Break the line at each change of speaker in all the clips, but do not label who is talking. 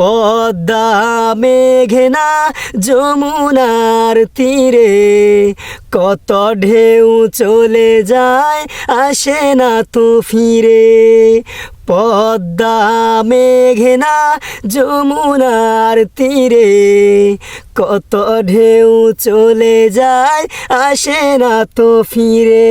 পদ্মা মেঘনা যমুনার তীরে, কত ঢেউ চলে যায় আসে না তো ফিরে। পদ্মা মেঘনা যমুনার তীরে, কত ঢেউ চলে যায় আসে না তো ফিরে।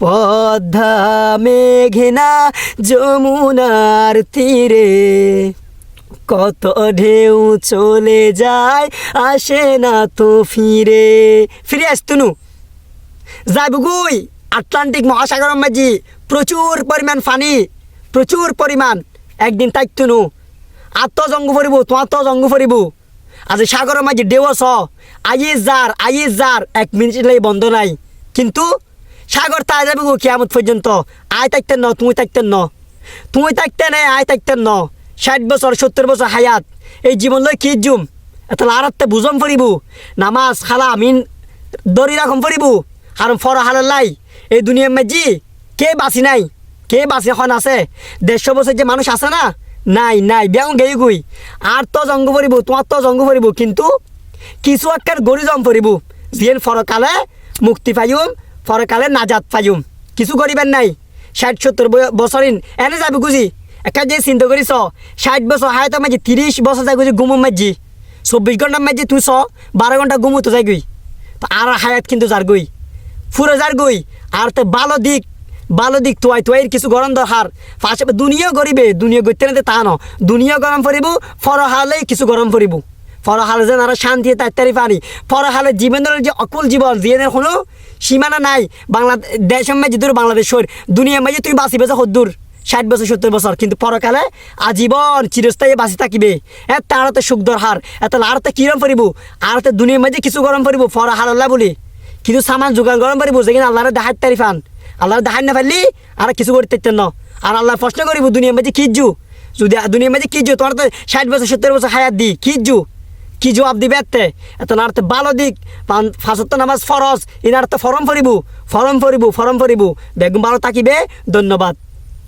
পদ্মা মেঘনা যমুনার তীরে কত ঢেউ চলে যায়, আসে না তো ফিরে। ফিরে আসতুনু যাইবগুই আটলান্টিক মহাসাগর মাঝি। প্রচুর পরিমাণ পানি প্রচুর পরিমাণ। একদিন তাইতুনু আর তো জঙ্গ ফুরিব, তোমার তো জঙ্গ ফুরিব। আজ সাগরের মাঝে, ঢেউ স। আইয়ে যার আইয়ে যার। এক মিনিট বন্ধ নাই। কিন্তু সাগর তাই যাবে গো কিয়ামত পর্যন্ত। আয় থাকতেন ন তুমি থাকতেন ন। তুমি থাকতেন আয় থাকতেন ন। ষাট বছর, সত্তর বছর হায়াত। এই জীবন লই কি জুম? এত লারাতে বুজম ফুরিব। নামাজ, খালা আমিন দরি রাখম ফুরিব। আর ফর হালাই এই দুনিয়ার মাঝি কে বাঁচি নাই? কে বাঁচি এখন আছে? দেড়শো বছর যে মানুষ আছে না? নাই নাই বিয়াও গেই গুই। আর তো জঙ্গ ফুরিব, তোমার তো জঙ্গ ফুরিব, কিন্তু কিছু একটা গড়ি জম ফুরিব। যিয়েন ফরকালে মুক্তি পাইম ফরকালে নাজাত পাইম। কিছু করিবেন নাই। ষাট সত্তর বছরিন, এনে যাবি গুজি একটা যে চিন্তা করিস ষাট বছর হায়াত মাঝি তিরিশ বছর যাই গুজি গুমুম মাঝি চব্বিশ ঘণ্টার মাঝি তুই ছ বারো ঘণ্টা গুমু তো যাই গুই তো আর হায়াত কিন্তু যার গুই ফুরে যার গুই আর তো ভালো দিক ভালো দিক তুয়াই তুয়াইর কিছু গরম দরকার ফার্স্ট দুনিয়া গরিবে দুনিয়া গইতে না তা ন দুনিয়া গরম পড়িব ফরহালেই কিছু গরম পড়িব ফরহালে যেন আরও শান্তি তাড়াতাড়ি পানি ফরহালে জীবনের যে অকুল জীবন, জীবনের কোনো সীমানা নাই। বাংলা দেশের মাঝে দূর বাংলাদেশের দুনিয়ার মাঝে তুই বাঁচিবে যে সদ্দূর ষাট বছর, সত্তর বছর। কিন্তু পরকালে আজীবন চিরস্থায়ী বাঁচি থাকিবে। এ তারতে সুখ দরকার এত আরতে কিরম পড়িব আরতে দুনিয়ার মাঝে কিছু গরম পড়িব ফরহাল্লা বলি। কিন্তু সামান যোগান গরম পারিব, যে কিনা আল্লাহরে তারি ফান। আল্লাহর দেখাই না পারলি, আর কিছু করতে না। আর আল্লাহ প্রশ্ন করিব, দুনিয়ার মাঝে কিজু যদি দুনিয়ার মাঝে কিজু তোমার তো ষাট বছর, সত্তর বছর হায়াত দি কিজু কি জবাব দিবে এতে? এত না তো ভালো দিক। ফাঁসত্ব নামাজ ফরজ ইনার তো ফরম ফরিব ফরম ফরিব ফরম ফরিব। বেগম ভালো থাকিবে, ধন্যবাদ।